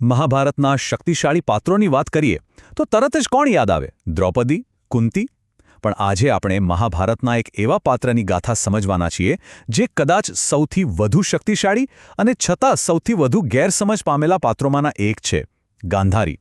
મહાભારતના શક્તિશાળી પાત્રોની વાત કરીએ, તો તરત જ કોણ યાદ આવે? દ્રૌપદી, કુંતી? પણ આજે આપણે મહાભારતના એક એવા પાત્રની ગાથા સમજવાના છીએ, જે કદાચ સૌથી વધુ શક્તિશાળી અને છતાં સૌથી વધુ ગેરસમજ પામેલા પાત્રોમાંના એક છે, ગાંધારી.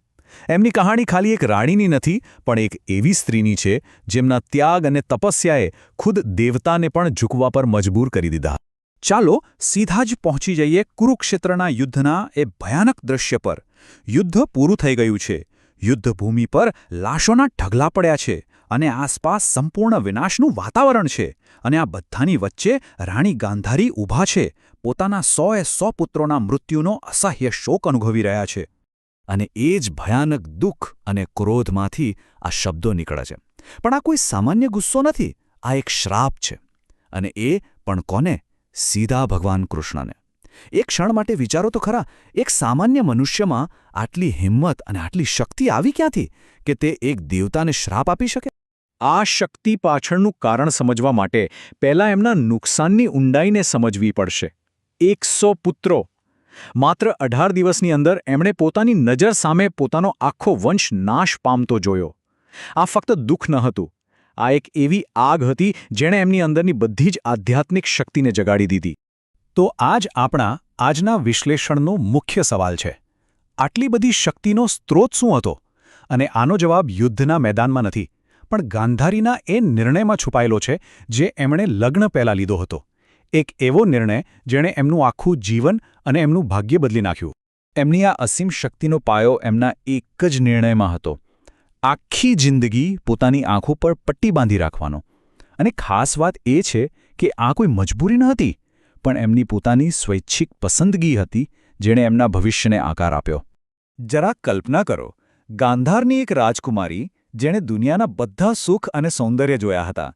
એમની કહાણી ખાલી એક રાણીની નથી, પણ એક એવી સ્ત્રીની છે, જેમના ત્યાગ અને તપસ્યાએ ખુદ દેવતાને પણ ઝૂકવા પર મજબૂર કરી દીધા. ચાલો સીધા જ પહોંચી જઈએ કુરુક્ષેત્રના યુદ્ધના એ ભયાનક દૃશ્ય પર. યુદ્ધ પૂરું થઈ ગયું છે. યુદ્ધભૂમિ પર લાશોના ઢગલા પડ્યા છે અને આસપાસ સંપૂર્ણ વિનાશનું વાતાવરણ છે અને આ બધાની વચ્ચે રાણી ગાંધારી ઊભા છે. પોતાના સોએ સો પુત્રોના મૃત્યુનો અસહ્ય શોક અનુભવી રહ્યા છે. અને એ જ ભયાનક દુઃખ અને ક્રોધમાંથી આ શબ્દો નીકળે છે. પણ આ કોઈ સામાન્ય ગુસ્સો નથી. આ એક શ્રાપ છે. અને એ પણ કોને? સીધા ભગવાન કૃષ્ણને. એક ક્ષણ માટે વિચારો તો ખરા, એક સામાન્ય મનુષ્યમાં આટલી હિંમત અને આટલી શક્તિ આવી ક્યાંથી કે તે એક દેવતાને શ્રાપ આપી શકે? આ શક્તિ પાછળનું કારણ સમજવા માટે પહેલાં એમના નુકસાનની ઊંડાઈને સમજવી પડશે. એકસો પુત્રો. માત્ર અઢાર દિવસની અંદર એમણે પોતાની નજર સામે પોતાનો આખો વંશ નાશ પામતો જોયો. આ ફક્ત દુઃખ ન હતું. આ એક એવી આગ હતી જેણે એમની અંદરની બધી જ આધ્યાત્મિક શક્તિને જગાડી દીધી. તો આ જ આપણા આજના વિશ્લેષણનો મુખ્ય સવાલ છે. આટલી બધી શક્તિનો સ્ત્રોત શું હતો? અને આનો જવાબ યુદ્ધના મેદાનમાં નથી, પણ ગાંધારીના એ નિર્ણયમાં છુપાયેલો છે જે એમણે લગ્ન પહેલાં લીધો હતો. એક એવો નિર્ણય જેણે એમનું આખું જીવન અને એમનું ભાગ્ય બદલી નાખ્યું. એમની આ અસીમ શક્તિનો પાયો એમના એક જ નિર્ણયમાં હતો. આખી જિંદગી પોતાની આંખો પર પટ્ટી બાંધી રાખવાનો. અને ખાસ વાત એ છે કે આ કોઈ મજબૂરી ન હતી, પણ એમની પોતાની સ્વૈચ્છિક પસંદગી હતી, જેણે એમના ભવિષ્યને આકાર આપ્યો. જરા કલ્પના કરો, ગાંધારની એક રાજકુમારી, જેણે દુનિયાના બધા સુખ અને સૌંદર્ય જોયા હતા,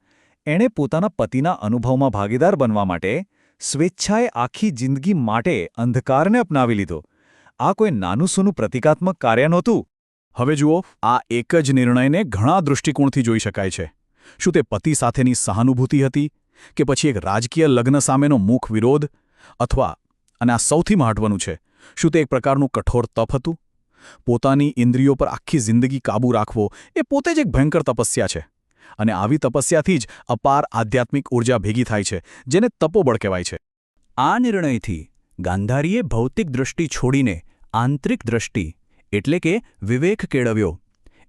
એણે પોતાના પતિના અનુભવમાં ભાગીદાર બનવા માટે સ્વેચ્છાએ આખી જિંદગી માટે અંધકારને અપનાવી લીધો. આ કોઈ નાનું સૂનું પ્રતિકાત્મક કાર્ય નહોતું. હવે જુઓ, આ એક જ નિર્ણયને ઘણા દૃષ્ટિકોણથી જોઈ શકાય છે. શું તે પતિ સાથેની સહાનુભૂતિ હતી કે પછી એક રાજકીય લગ્ન સામેનો મુખ વિરોધ અથવા, અને આ સૌથી મહત્વનું છે, શું તે એક પ્રકારનું કઠોર તપ હતું? પોતાની ઇન્દ્રિયો પર આખી જિંદગી કાબૂ રાખવો એ પોતે જ એક ભયંકર તપસ્યા છે. અને આવી તપસ્યાથી જ અપાર આધ્યાત્મિક ઊર્જા ભેગી થાય છે, જેને તપોબળ કહેવાય છે. આ નિર્ણયથી ગાંધારીએ ભૌતિક દૃષ્ટિ છોડીને આંતરિક દૃષ્ટિ એટલે કે વિવેક કેળવ્યો.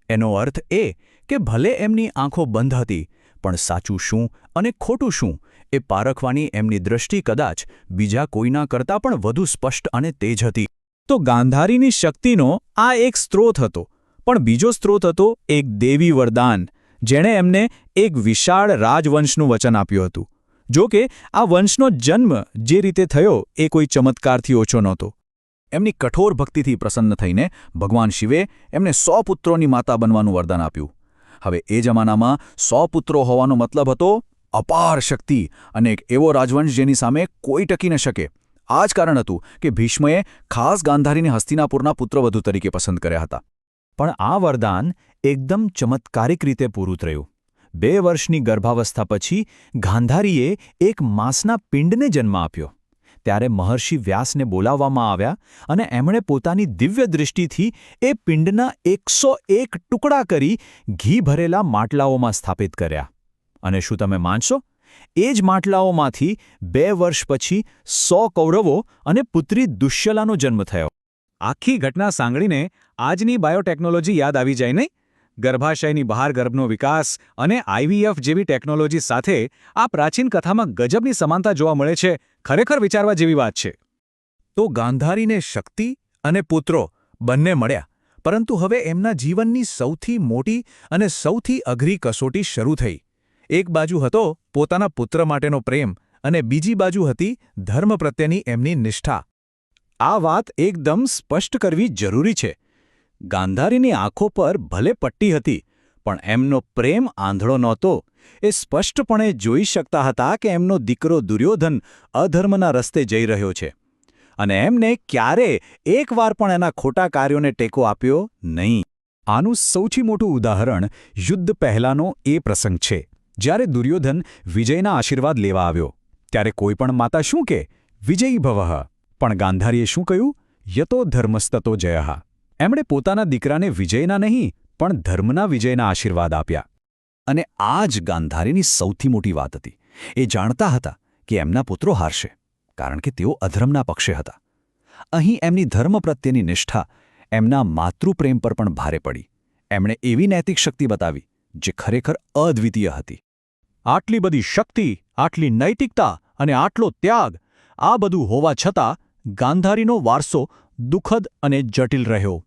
એનો અર્થ એ કે ભલે એમની આંખો બંધ હતી, પણ સાચું શું અને ખોટું શું એ પારખવાની એમની દૃષ્ટિ કદાચ બીજા કોઈના કરતાં પણ વધુ સ્પષ્ટ અને તેજ હતી. તો ગાંધારીની શક્તિનો આ એક સ્ત્રોત હતો, પણ બીજો સ્ત્રોત હતો એક દેવી વરદાન, જેણે એમને એક વિશાળ રાજવંશનું વચન આપ્યું હતું. જો કે આ વંશનો જન્મ જે રીતે થયો એ કોઈ ચમત્કારથી ઓછો નહોતો. એમની કઠોર ભક્તિથી પ્રસન્ન થઈને ભગવાન શિવે એમને સો પુત્રોની માતા બનવાનું વરદાન આપ્યું. હવે એ જમાનામાં સો પુત્રો હોવાનો મતલબ હતો અપાર શક્તિ અને એક એવો રાજવંશ જેની સામે કોઈ ટકી ન શકે. આ જ કારણ હતું કે ભીષ્મએ ખાસ ગાંધારીને હસ્તિનાપુરના પુત્રવધુ તરીકે પસંદ કર્યા હતા. પણ આ વરદાન એકદમ ચમત્કારિક રીતે પૂરું થયું. બે વર્ષની ગર્ભાવસ્થા પછી ગાંધારીએ એક માંસના પિંડને જન્મ આપ્યો. ત્યારે મહર્ષિ વ્યાસને બોલાવવામાં આવ્યા અને એમણે પોતાની દિવ્ય દૃષ્ટિથી એ પિંડના એકસો એક ટુકડા કરી ઘી ભરેલા માટલાઓમાં સ્થાપિત કર્યા. અને શું તમે માનશો? એ જ માટલાઓમાંથી બે વર્ષ પછી સો કૌરવો અને પુત્રી દુષ્યલાનો જન્મ થયો. આખી ઘટના સાંગળીને આજની બાયોટેકનોલોજી યાદ આવી જાય નહીં? ગર્ભાશયની બહાર ગર્ભનો વિકાસ અને આઈવીએફ જેવી ટેકનોલોજી સાથે આ પ્રાચીન કથામાં ગજબની સમાનતા જોવા મળે છે, ખરેખર વિચારવા જેવી વાત છે. તો ગાંધારીને શક્તિ અને પુત્રો બંને મળ્યા, પરંતુ હવે એમના જીવનની સૌથી મોટી અને સૌથી અઘરી કસોટી શરૂ થઈ. એક બાજુ હતો પોતાના પુત્ર માટેનો પ્રેમ અને બીજી બાજુ હતી ધર્મ પ્રત્યેની એમની નિષ્ઠા. આ વાત એકદમ સ્પષ્ટ કરવી જરૂરી છે. ગાંધારીની આંખો પર ભલે પટ્ટી હતી, પણ એમનો પ્રેમ આંધળો નહોતો. એ સ્પષ્ટપણે જોઈ શકતા હતા કે એમનો દીકરો દુર્યોધન અધર્મના રસ્તે જઈ રહ્યો છે. અને એમને ક્યારે એકવાર પણ એના ખોટા કાર્યોને ટેકો આપ્યો નહીં. આનું સૌથી મોટું ઉદાહરણ યુદ્ધ પહેલાંનો એ પ્રસંગ છે, જ્યારે દુર્યોધન વિજયના આશીર્વાદ લેવા આવ્યો. ત્યારે કોઈપણ માતા શું કે, વિજયી ભવઃ. પણ ગાંધારીએ શું કહ્યું? યતો ધર્મસ્તતો જયઃ. એમણે પોતાના દીકરાને વિજયના નહીં, પણ ધર્મના વિજયના આશીર્વાદ આપ્યા. અને આ જ ગાંધારીની સૌથી મોટી વાત હતી. એ જાણતા હતા કે એમના પુત્રો હારશે, કારણ કે તેઓ અધર્મના પક્ષે હતા. અહીં એમની ધર્મ પ્રત્યેની નિષ્ઠા એમના માતૃપ્રેમ પર પણ ભારે પડી. એમણે એવી નૈતિક શક્તિ બતાવી, જે ખરેખર અદ્વિતીય હતી. આટલી બધી શક્તિ, આટલી નૈતિકતા અને આટલો ત્યાગ, આ બધું હોવા છતાં ગાંધારીનો વારસો દુઃખદ અને જટિલ રહ્યો.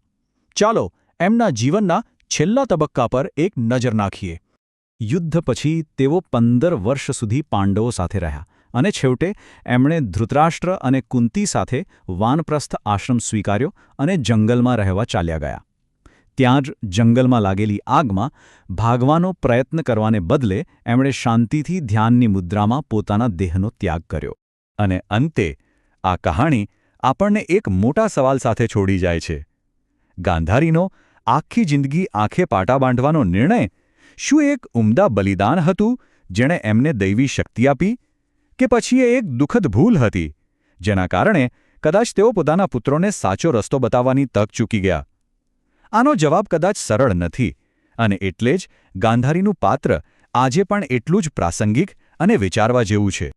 ચાલો એમના જીવનના છેલ્લા તબક્કા પર એક નજર નાખીએ. યુદ્ધ પછી તેઓ પંદર વર્ષ સુધી પાંડવો સાથે રહ્યા અને છેવટે એમણે ધૃતરાષ્ટ્ર અને કુંતી સાથે વાનપ્રસ્થ આશ્રમ સ્વીકાર્યો અને જંગલમાં રહેવા ચાલ્યા ગયા. ત્યાં જ જંગલમાં લાગેલી આગમાં ભાગવાનો પ્રયત્ન કરવાને બદલે એમણે શાંતિથી ધ્યાનની મુદ્રામાં પોતાના દેહનો ત્યાગ કર્યો. અને અંતે આ કહાણી આપણને એક મોટા સવાલ સાથે છોડી જાય છે. ગાંધારીનો આખી જિંદગી આંખે પાટા બાંધવાનો નિર્ણય શું એક ઉમદા બલિદાન હતું, જેણે એમને દૈવી શક્તિ આપી, કે પછી એ એક દુઃખદ ભૂલ હતી, જેના કારણે કદાચ તેઓ પોતાના પુત્રોને સાચો રસ્તો બતાવવાની તક ચૂકી ગયા? આનો જવાબ કદાચ સરળ નથી, અને એટલે જ ગાંધારીનું પાત્ર આજે પણ એટલું જ પ્રાસંગિક અને વિચારવા જેવું છે.